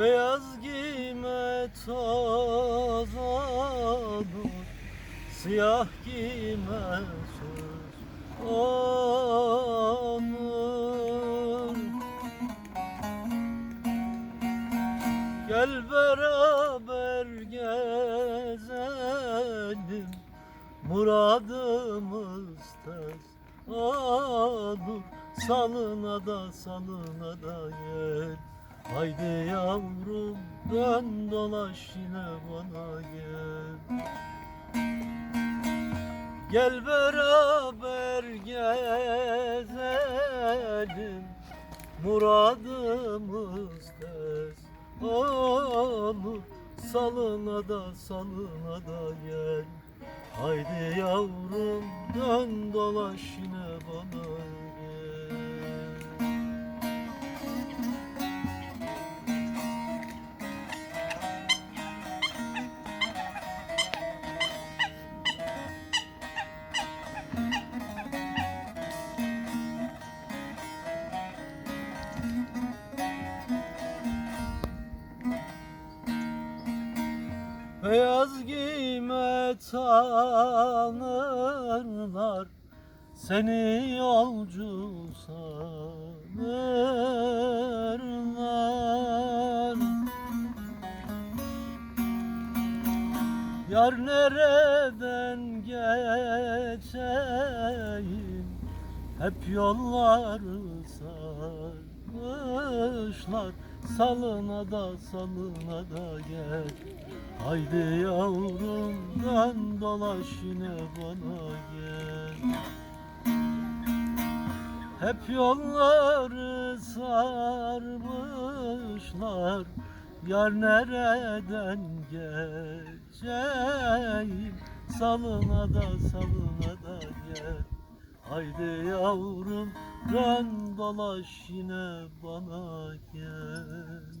Beyaz giyme toz olur Siyah giyme söz olur Gel beraber gezelim Muradımız tez olur. Salına da salına da gel Haydi yavrum dön dolaş yine bana gel. Gel beraber gezelim Muradımız tez. Olur Salına da salına da gel. Haydi yavrum dön dolaş yine bana gel Beyaz giyme tanırlar Seni yolcu sanırlar. Yar nereden geçeyim Hep yolları sarmışlar Salına da salına da gel. Haydi yavrum dön dolaş yine bana gel. Hep yolları sarmışlar Yar nereden geçeyim Salına da salına da gel Haydi yavrum dön dolaş yine bana gel